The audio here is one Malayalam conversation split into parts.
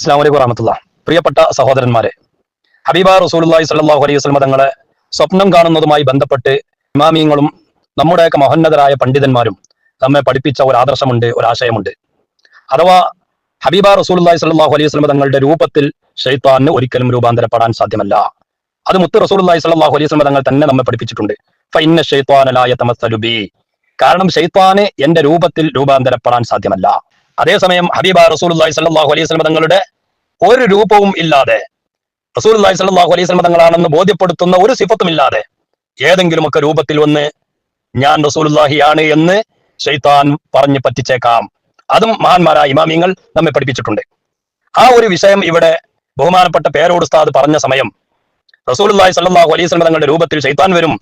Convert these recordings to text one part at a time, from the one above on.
അസ്സാം വലൈക്കും വറഹമത്തുള്ള. പ്രിയപ്പെട്ട സഹോദരന്മാരെ ഹബീബ റസൂലുള്ളാഹി സല്ലാഹു അലൈഹി വസ്ലമ തങ്ങളെ സ്വപ്നം കാണുന്നതുമായി ബന്ധപ്പെട്ട് ഇമാമിയങ്ങളും നമ്മുടെയൊക്കെ മഹോന്നതരായ പണ്ഡിതന്മാരും നമ്മെ പഠിപ്പിച്ച ഒരു ആദർശമുണ്ട് ഒരു ആശയമുണ്ട്. അഥവാ ഹബീബ റസൂലുള്ളാഹി സ്വല്ലല്ലാഹു അലൈഹി വസ്ലമ തങ്ങളുടെ രൂപത്തിൽ ഷെയ്ത്താന് ഒരിക്കലും രൂപാന്തരപ്പെടാൻ സാധ്യമല്ല. അത് മുത്ത് റസൂലുള്ളാഹി സ്വല്ലല്ലാഹു അലൈഹി വസ്ലമ തങ്ങൾ തന്നെ നമ്മെ പഠിപ്പിച്ചിട്ടുണ്ട്. കാരണം ഷെയ്ത്താന് എന്റെ രൂപത്തിൽ രൂപാന്തരപ്പെടാൻ സാധ്യമല്ല. അതേസമയം ഹബീബ റസൂലുള്ളാഹി സ്വല്ലല്ലാഹു അലൈഹി വസല്ലം തങ്ങളുടെ ഒരു രൂപവും ഇല്ലാതെ റസൂലുള്ളാഹി സ്വല്ലല്ലാഹു അലൈഹി വസല്ലം തങ്ങളാണെന്ന് ബോധ്യപ്പെടുത്തുന്ന ഒരു സിഫത്തും ഇല്ലാതെ ഏതെങ്കിലുമൊക്കെ രൂപത്തിൽ വന്ന് ഞാൻ റസൂലുള്ളാഹിയാണ് എന്ന് ഷെയ്ത്താൻ പറഞ്ഞ് പറ്റിച്ചേക്കാം. അതും മഹാന്മാരായ ഇമാമിങ്ങൾ നമ്മെ പഠിപ്പിച്ചിട്ടുണ്ട്. ആ ഒരു വിഷയം ഇവിടെ ബഹുമാനപ്പെട്ട പേരോട് ഉസ്താദ് പറഞ്ഞ സമയം റസൂലുള്ളാഹി സ്വല്ലല്ലാഹു അലൈഹി വസല്ലം തങ്ങളുടെ രൂപത്തിൽ ഷെയ്ത്താൻ വരും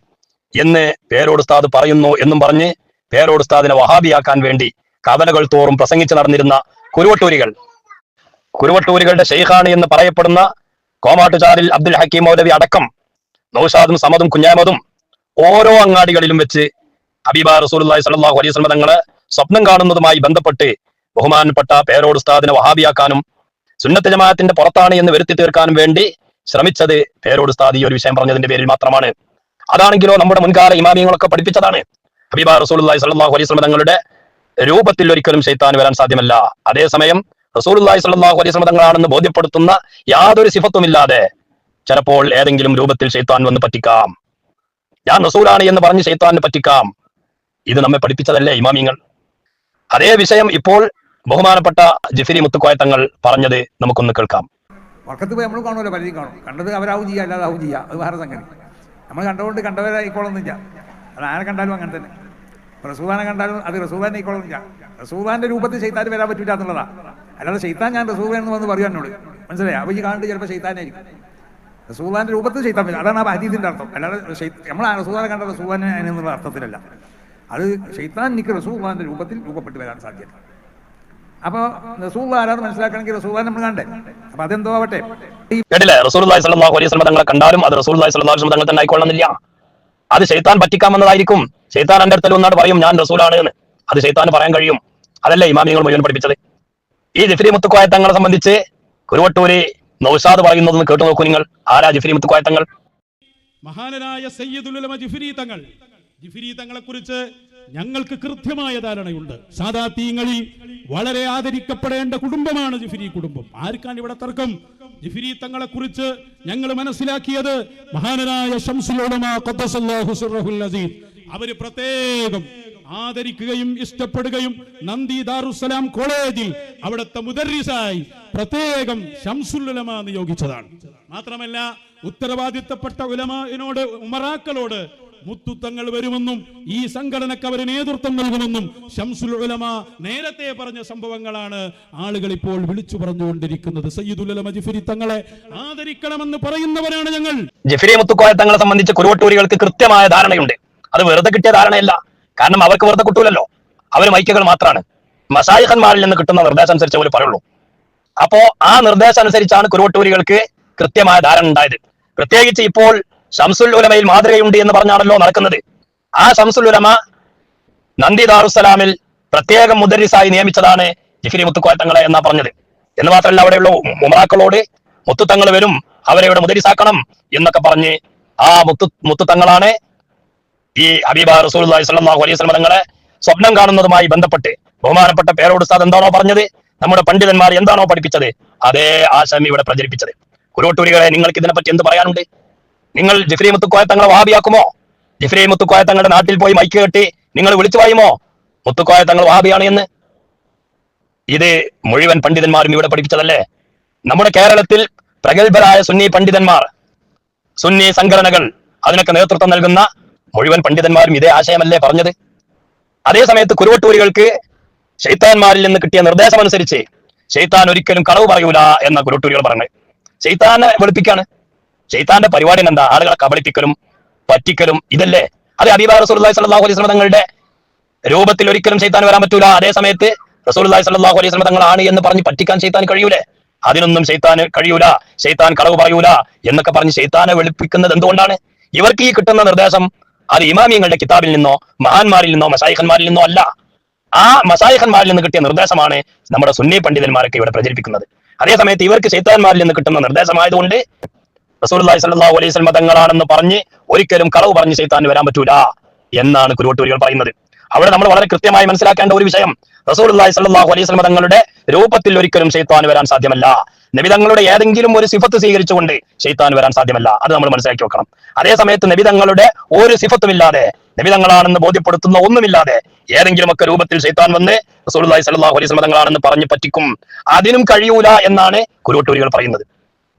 എന്ന് പേരോട് ഉസ്താദ് പറയുന്നു എന്നും പറഞ്ഞ് പേരോട് ഉസ്താദിനെ വഹാബിയാക്കാൻ വേണ്ടി കവലകൾ തോറും പ്രസംഗിച്ചു നടന്നിരുന്ന കുരുവട്ടൂരികൾ. കുരുവട്ടൂരികളുടെ ഷെയ്ഖാണ് എന്ന് പറയപ്പെടുന്ന കോമാട്ടുചാലിൽ അബ്ദുൽ ഹക്കീം മൗലവി അടക്കം നൌഷാദും സമദും കുഞ്ഞാമതും ഓരോ അങ്ങാടികളിലും വെച്ച് ഹബീബ റസൂലുള്ളാഹി സ്വല്ലല്ലാഹു അലൈഹി വസല്ലം തങ്ങളെ സ്വപ്നം കാണുന്നതുമായി ബന്ധപ്പെട്ട് ബഹുമാനപ്പെട്ട പേരോട് ഉസ്താദിനെ വഹാബിയാക്കാനും സുന്നത്ത് ജമാഅത്തിന്റെ പുറത്താണ് എന്ന് വരുത്തി തീർക്കാനും വേണ്ടി ശ്രമിച്ചത് പേരോട് ഉസ്താദ് ഈ ഒരു വിഷയം പറഞ്ഞതിന്റെ പേരിൽ മാത്രമാണ്. അതാണെങ്കിലോ നമ്മുടെ മുൻകാല ഇമാമിയങ്ങളൊക്കെ പഠിപ്പിച്ചതാണ്. ഹബീബ റസൂലുള്ളാഹി സ്വല്ലല്ലാഹു അലൈഹി വസല്ലം തങ്ങളുടെ രൂപത്തിൽ ഒരിക്കലും ശൈത്താൻ വരാൻ സാധ്യമല്ല. അതേസമയം റസൂലുള്ളാഹി സ്വല്ലല്ലാഹു അലൈഹി വസല്ലം തങ്ങളാണെന്ന് ബോധ്യപ്പെടുത്തുന്ന യാതൊരു സിഫത്തുമില്ലാതെ ചിലപ്പോൾ ഏതെങ്കിലും രൂപത്തിൽ ശൈത്താൻ വന്ന് പറ്റിക്കാം. ഞാൻ റസൂലാണ് എന്ന് പറഞ്ഞ് ശൈത്താനെ പറ്റിക്കാം. ഇത് നമ്മെ പഠിപ്പിച്ചതല്ലേ ഇമാമിങ്ങൾ? അതേ വിഷയം ഇപ്പോൾ ബഹുമാനപ്പെട്ട ജിഫിരി മുത്തുക്കോയ തങ്ങൾ പറഞ്ഞത് നമുക്കൊന്ന് കേൾക്കാം. വർക്കത്ത് പോയി നമ്മൾ കാണുമല്ലോ പലരും കാണും. കണ്ടത് അവരാവും ചെയ്യുക അല്ലാതാവും ചെയ്യുക അത് വേറെ സംഗതി. നമ്മൾ കണ്ടുകൊണ്ട് കണ്ടവരായിക്കോളൊന്നുമില്ല അത് ആരെ കണ്ടാലും അങ്ങനെ തന്നെ. റസൂലാനെ കണ്ടാലും അത് റസൂലാനെ ആയിക്കോളൊന്നുമില്ല റസൂലാന്റെ രൂപത്തിൽ ചെയ്താൻ വരാൻ പറ്റില്ല എന്നുള്ളതാ. അല്ലാതെ ചെയ്താൻ ഞാൻ റസൂലെന്ന് വന്ന് പറയാൻ എന്നോട്. മനസ്സിലായി? അപ്പൊ ഈ കാണിട്ട് ചിലപ്പോൾ ചെയ്താനായിരിക്കും റസൂദാന്റെ രൂപത്തിൽ ചെയ്താൻ പറ്റില്ല അതാണ് ആ ഹദീസിന്റെ അർത്ഥം. അല്ലാതെ നമ്മൾ ആ റസൂദാനെ കണ്ട റസൂദാനെ എന്നുള്ള അർത്ഥത്തിലല്ല. അത് ഷെയ്ത്താൻ നിക്ക് റസൂദാന്റെ രൂപത്തിൽ രൂപപ്പെട്ട് വരാൻ സാധ്യത. അപ്പൊ റസൂൽ ആരാന്ന് മനസ്സിലാക്കണമെങ്കിൽ റസൂൽ നമ്മൾ കണ്ടേ. അപ്പൊ അതെന്തോ ആവട്ടെ? കേട്ടില്ലേ? വസല്ലം തങ്ങളെ കണ്ടാലും അത് വസല്ലം തങ്ങൾ തന്നെ ആയിക്കൊള്ളണമെന്നില്ല. അത് ശൈത്താൻ പറ്റിക്കാമെന്നതായിരിക്കും. ശൈത്താൻ എന്റെ അടുത്തൽ ഒന്നാട് പറയും ഞാൻ റസൂലാണ് എന്ന്. അത് ശൈത്താൻ പറയാൻ കഴിയും. അതല്ലേ ഇമാമിയങ്ങൾ മുഴുവൻ പഠിപ്പിച്ചത്? ഈ ജിഫ്രി മുത്തുക്കോയ സംബന്ധിച്ച് കുരുവട്ടൂര് നൗഷാദ് പറയുന്നത് കേട്ടു നോക്കൂ നിങ്ങൾ. ആരാ ജിഫ്രി മുത്തുക്കോയ തങ്ങൾ? മഹാനരായ സയ്യിദുലമ ജിഫിരി തങ്ങൾ. ജിഫിരി തങ്ങളെ കുറിച്ച് ഞങ്ങൾക്ക് കൃത്യമായ ധാരണയുണ്ട്. സാദാ തീങ്ങളി വളരെ ആദരിക്കപ്പെടേണ്ട കുടുംബമാണ് ജിഫിരി കുടുംബം. ആർക്കാണ് ഇവിടെ തർക്കം? ജിഫിരി തങ്ങളെ കുറിച്ച് ഞങ്ങൾ മനസ്സിലാക്കിയത് മഹാനായ അവർ പ്രത്യേകം ആദരിക്കുകയും ഇഷ്ടപ്പെടുകയും നന്ദി ദാറുസലാം കോളേജിൽ അവിടുത്തെ മുദർരിസായി പ്രത്യേകം ഷംസുല്ലമ നിയോഗിച്ചതാണ്. മാത്രമല്ല ഉത്തരവാദിത്തപ്പെട്ട ഉലമാനോട് ഉമറാക്കളോട് മുത്തുത്തങ്ങൾ വരുമെന്നും ഈ സംഘടനക്ക് അവർ നേതൃത്വം നൽകുമെന്നും ഷംസുൽ ഉലമ നേരത്തെ പറഞ്ഞ സംഭവങ്ങളാണ് ആളുകൾ ഇപ്പോൾ വിളിച്ചു പറഞ്ഞുകൊണ്ടിരിക്കുന്നത്. ജിഫരി തങ്ങളെ ആദരിക്കണമെന്ന് പറയുന്നവരാണ് ഞങ്ങൾ. ജഫിരി മുത്തുക്കോയ തങ്ങളെ സംബന്ധിച്ച് കുരുവട്ടൂരികൾക്ക് കൃത്യമായ ധാരണയുണ്ട്. അത് വെറുതെ കിട്ടിയ ധാരണയല്ല. കാരണം അവർക്ക് വെറുതെ കിട്ടൂലല്ലോ. അവർ മൈക്കുകൾ മാത്രമാണ് മസായിഖന്മാരിൽ നിന്ന് കിട്ടുന്ന നിർദ്ദേശം അനുസരിച്ച് അവർ പറയുള്ളൂ. അപ്പോ ആ നിർദ്ദേശം അനുസരിച്ചാണ് കുരുവട്ടൂരികൾക്ക് കൃത്യമായ ധാരണ ഉണ്ടായത്. പ്രത്യേകിച്ച് ഇപ്പോൾ ഷംസുൽ ഉലമയിൽ മാതൃകയുണ്ട് എന്ന് പറഞ്ഞാണല്ലോ നടക്കുന്നത്. ആ ഷംസുൽ ഉലമ നന്ദി ദാറുസലാമിൽ പ്രത്യേകം മുദരിസായി നിയമിച്ചതാണ് ജിഫിരി മുത്തുക്കോറ്റങ്ങളെ എന്നാ പറഞ്ഞത്. എന്ന് മാത്രമല്ല അവിടെയുള്ള ഉമറാക്കളോട് മുത്തുത്തങ്ങൾ വരും അവരെ ഇവിടെ മുദരിസാക്കണം എന്നൊക്കെ പറഞ്ഞ് ആ മുത്തു മുത്തുത്തങ്ങളാണ് ഈ ഹബീബ റസൂൽ സ്വല്ലല്ലാഹു അലൈഹി വസല്ലം തങ്ങളെ സ്വപ്നം കാണുന്നതുമായി ബന്ധപ്പെട്ട് ബഹുമാനപ്പെട്ട പേരോട് ഉസ്താദ് എന്താണോ പറഞ്ഞത്? നമ്മുടെ പണ്ഡിതന്മാർ എന്താണോ പഠിപ്പിച്ചത്? അതേ ആശയം ഇവിടെ പ്രചരിപ്പിച്ചത്. കുരുവട്ടൂരികളെ നിങ്ങൾക്ക് ഇതിനെപ്പറ്റി എന്ത് പറയാനുണ്ട്? നിങ്ങൾ ജിഫ്രി മുത്തുക്കോയ തങ്ങളെ വാബിയാക്കുമോ ജിഫ്രി മുത്തുക്കോയ തങ്ങളുടെ നാട്ടിൽ പോയി മൈക്ക് കെട്ടി നിങ്ങൾ വിളിച്ചു പറയുമോ മുത്തുക്കോയ തങ്ങൾ വാബിയാണ് എന്ന്. ഇത് മുഴുവൻ പണ്ഡിതന്മാരും ഇവിടെ പഠിപ്പിച്ചതല്ലേ? നമ്മുടെ കേരളത്തിൽ പ്രഗത്ഭരായ സുന്നി പണ്ഡിതന്മാർ സുന്നി സംഘടനകൾ അതിനൊക്കെ നേതൃത്വം നൽകുന്ന മുഴുവൻ പണ്ഡിതന്മാരും ഇതേ ആശയമല്ലേ പറഞ്ഞത്? അതേസമയത്ത് കുരുവട്ടൂരികൾക്ക് ഷെയ്ത്താൻമാരിൽ നിന്ന് കിട്ടിയ നിർദ്ദേശമനുസരിച്ച് ഷെയ്ത്താൻ ഒരിക്കലും കളവ് പറയൂല എന്ന കുരുവട്ടൂരികൾ പറഞ്ഞത് ശൈത്താനെ വെളുപ്പിക്കാണ്. ഷെയ്ത്താന്റെ പരിപാടി എന്താ ആളുകളെ കബളിപ്പിക്കലും പറ്റിക്കലും ഇതല്ലേ? അത് അബീബ റസൂലുള്ളാഹി സ്വല്ലല്ലാഹു അലൈഹി തങ്ങളുടെ രൂപത്തിൽ ഒരിക്കലും ഷെയ്ത്താൻ വരാൻ പറ്റൂല. അതേ സമയത്ത് റസൂലുള്ളാഹി സ്വല്ലല്ലാഹു അലൈഹി തങ്ങളാണ് എന്ന് പറഞ്ഞ് പറ്റിക്കാൻ ഷെയ്ത്താൻ കഴിയൂലേ? അതിനൊന്നും ഷെയ്ത്താൻ കഴിയൂല. ഷെയ്ത്താൻ കളവ് പറയൂല എന്നൊക്കെ പറഞ്ഞ് ഷെയ്ത്താനെ വെളുപ്പിക്കുന്നത് എന്തുകൊണ്ടാണ്? ഇവർക്ക് ഈ കിട്ടുന്ന നിർദ്ദേശം അത് ഇമാമിയങ്ങളുടെ കിതാബിൽ നിന്നോ മഹാന്മാരിൽ നിന്നോ മസായിഖന്മാരിൽ നിന്നോ അല്ല. ആ മസായിഖന്മാരിൽ നിന്ന് കിട്ടിയ നിർദ്ദേശമാണ് നമ്മുടെ സുന്നി പണ്ഡിതന്മാരൊക്കെ ഇവിടെ പ്രചരിപ്പിക്കുന്നത്. അതേസമയത്ത് ഇവർക്ക് ശൈത്താന്മാരിൽ നിന്ന് കിട്ടുന്ന നിർദ്ദേശമായതുകൊണ്ട് റസൂലുള്ളാഹി സ്വല്ലല്ലാഹു അലൈഹി തങ്ങളാണെന്ന് പറഞ്ഞ് ഒരിക്കലും കളവ് പറഞ്ഞ് ചെയ്താൻ വരാൻ പറ്റൂല എന്നാണ് കുരുവട്ടൂരികൾ പറയുന്നത്. അവിടെ നമ്മൾ വളരെ കൃത്യമായി മനസ്സിലാക്കേണ്ട ഒരു വിഷയം റസൂലുള്ളാഹി സ്വല്ലല്ലാഹു അലൈഹി വസല്ലം തങ്ങളുടെ രൂപത്തിൽ ഒരിക്കലും ശൈത്താൻ വരാൻ സാധ്യമല്ല. നബി തങ്ങളുടെ ഏതെങ്കിലും ഒരു സിഫത്ത് സ്വീകരിച്ചുകൊണ്ട് ശൈത്താൻ വരാൻ സാധ്യമല്ല. അത് നമ്മൾ മനസ്സിലാക്കി വെക്കണം. അതേ സമയത്ത് നബി തങ്ങളുടെ ഒരു സിഫത്തും ഇല്ലാതെ നബി തങ്ങളാണെന്ന് ബോധ്യപ്പെടുത്തുന്ന ഒന്നുമില്ലാതെ ഏതെങ്കിലും ഒക്കെ രൂപത്തിൽ ശൈത്താൻ വന്ന് റസൂലുള്ളാഹി സ്വല്ലല്ലാഹു അലൈഹി വസല്ലം തങ്ങളാണെന്ന് പറഞ്ഞ് പറ്റിക്കും. അതിനും കഴിയൂല എന്നാണ് കുരുവട്ടൂരികൾ പറയുന്നത്.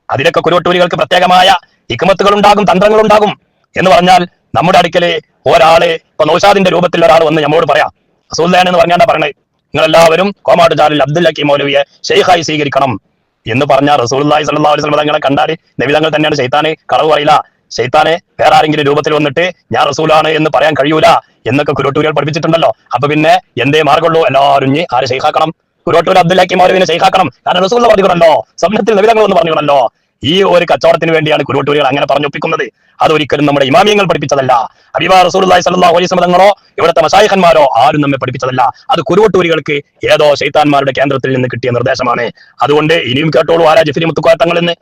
അതിലൊക്കെ കുരുവട്ടൂരികൾക്ക് പ്രത്യേകമായ ഇക്കുമത്തുകൾ ഉണ്ടാകും തന്ത്രങ്ങൾ ഉണ്ടാകും എന്ന് പറഞ്ഞാൽ നമ്മുടെ അടുക്കൽ ഒരാൾ ഇപ്പൊ നൗഷാദിന്റെ രൂപത്തിൽ ഒരാൾ വന്ന് നമ്മോട് പറയാം റസൂല്ലാൻ എന്ന് പറഞ്ഞാണ്ട പറയണേ നിങ്ങൾ എല്ലാവരും കോമാട്ടുചാലിൽ അബ്ദുൽ അക്കി മൗലവിയെ ഷെയ്ഖായി സ്വീകരിക്കണം എന്ന് പറഞ്ഞാൽ റസൂലുള്ളാഹി സ്വല്ലല്ലാഹു അലൈഹി തങ്ങളെ കണ്ടാൽ നബിതങ്ങൾ തന്നെയാണ് ഷെയ്ത്താന് കളവ് പറയില്ല. ഷെയ്ത്താനെ വേറെ ആരെങ്കിലും രൂപത്തിൽ വന്നിട്ട് ഞാൻ റസൂലാണ് എന്ന് പറയാൻ കഴിയൂല എന്നൊക്കെ കുരുട്ടൂരികൾ പഠിപ്പിച്ചിട്ടുണ്ടല്ലോ. അപ്പൊ പിന്നെ എന്തേ മാർഗമുള്ളൂ? എല്ലാവരും ആരെ ഷെയ്ഖാക്കണം കുരുട്ടൂർ അബ്ദുൽ ഹക്കീം മൗലവിനെ ഷെയ്ഖാക്കണം കാരണം റസൂൽ പറഞ്ഞിട്ടുണ്ടല്ലോ സ്വപ്നത്തിൽ നബി തങ്ങൾ എന്ന് ഈ ഒരു കച്ചവടത്തിന് വേണ്ടിയാണ് കുരുവട്ടൂരികൾ അങ്ങനെ പറഞ്ഞൊപ്പിക്കുന്നത് അതൊരിക്കലും നമ്മുടെ ഇമാമിയങ്ങൾ പഠിപ്പിച്ചതല്ല. അബിബാ റസൂലുള്ളാഹി സ്വല്ലല്ലാഹു അലൈഹി വസല്ലം തങ്ങളോ ഇവിടുത്തെ മസായിഖന്മാരോ ആരും നമ്മെ പഠിപ്പിച്ചതല്ല. അത് കുരുവട്ടൂരികൾക്ക് ഏതോ ശൈത്താന്മാരുടെ കേന്ദ്രത്തിൽ നിന്ന് കിട്ടിയ നിർദ്ദേശമാണ്. അതുകൊണ്ട് ഇനിയും കേട്ടോളൂ ആരാ ജിഫിരി മുത്തുക്കോയ തങ്ങൾ എന്ന്.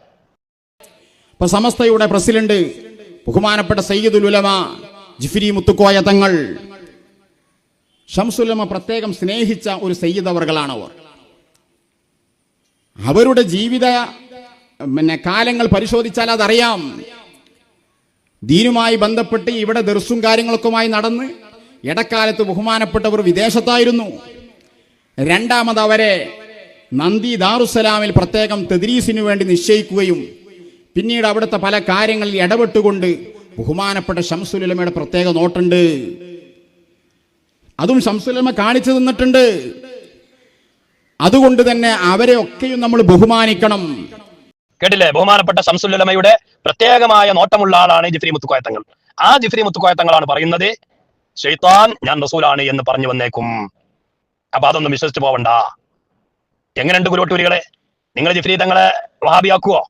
ഇപ്പൊ സമസ്തയുടെ പ്രസിഡന്റ് ബഹുമാനപ്പെട്ട സയ്യിദുൽ ഉലമ ജിഫിരി മുത്തുക്കോയ തങ്ങൾ. ഷംസുലമ പ്രത്യേകം സ്നേഹിച്ച ഒരു സയ്യിദ് അവർകളാണ് അവർ അവരുടെ ജീവിത പിന്നെ കാലങ്ങൾ പരിശോധിച്ചാൽ അതറിയാം. ദീനുമായി ബന്ധപ്പെട്ട് ഇവിടെ ദർസും കാര്യങ്ങൾക്കുമായി നടന്ന് ഇടക്കാലത്ത് ബഹുമാനപ്പെട്ടവർ വിദേശത്തായിരുന്നു. രണ്ടാമത് അവരെ നന്ദി ദാറുസലാമിൽ പ്രത്യേകം തെദ്രീസിനു വേണ്ടി നിശ്ചയിക്കുകയും പിന്നീട് അവിടുത്തെ പല കാര്യങ്ങളിൽ ഇടപെട്ടുകൊണ്ട് ബഹുമാനപ്പെട്ട ഷംസുലമയുടെ പ്രത്യേക നോട്ടുണ്ട്. അതും ശംസുലമ കാണിച്ചു തന്നിട്ടുണ്ട്. അതുകൊണ്ട് തന്നെ അവരെ ഒക്കെയും നമ്മൾ ബഹുമാനിക്കണം. കേട്ടില്ലേ? ബഹുമാനപ്പെട്ട ശംസുല്ലമയുടെ പ്രത്യേകമായ നോട്ടമുള്ള ആളാണ് ജിഫ്രി മുത്തുക്കോയത്തങ്ങൾ. ആ ജിഫ്രി മുത്തുക്കോയത്തങ്ങളാണ് പറയുന്നത് ഷെയ്ത്താൻ ഞാൻ റസൂലാണ് എന്ന് പറഞ്ഞു വന്നേക്കും. അപ്പൊ അതൊന്നും വിശ്വസിച്ചു പോവണ്ട. എങ്ങനെയുണ്ട് കുരുവട്ടൂരികളെ നിങ്ങൾ ജിഫ്രി തങ്ങളെ വഹാബിയാക്കുവോ?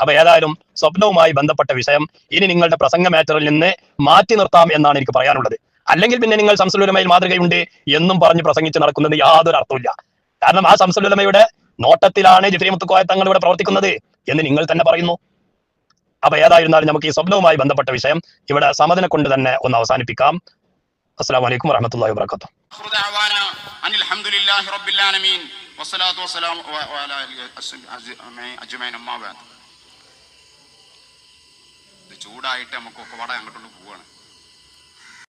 അപ്പൊ ഏതായാലും സ്വപ്നവുമായി ബന്ധപ്പെട്ട വിഷയം ഇനി നിങ്ങളുടെ പ്രസംഗ മാറ്ററിൽ നിന്ന് മാറ്റി നിർത്താം എന്നാണ് എനിക്ക് പറയാനുള്ളത്. അല്ലെങ്കിൽ പിന്നെ നിങ്ങൾ സംസുലുലമയിൽ മാതൃകയുണ്ട് എന്നും പറഞ്ഞ് പ്രസംഗിച്ച് നടക്കുന്നത് യാതൊരു അർത്ഥമില്ല കാരണം ആ സംസുലുലമയുടെ നോട്ടത്തിലാണ് ജിഫ്രി മുത്തുക്കോയ തങ്ങൾ ഇവിടെ പ്രവർത്തിക്കുന്നത് എന്ന് നിങ്ങൾ തന്നെ പറയുന്നു. അപ്പൊ ഏതായിരുന്നാലും നമുക്ക് ഈ സ്വപ്നവുമായി ബന്ധപ്പെട്ട വിഷയം ഇവിടെ സമതിനെ കൊണ്ട് തന്നെ ഒന്ന് അവസാനിപ്പിക്കാം. അസ്സാം വലൈക്കും വറഹമത്തല്ലാ വാബർക്കാത്തു ചൂടായിട്ട് നമുക്കൊക്കെ വട അങ്ങോട്ടുള്ള പോവാണ്.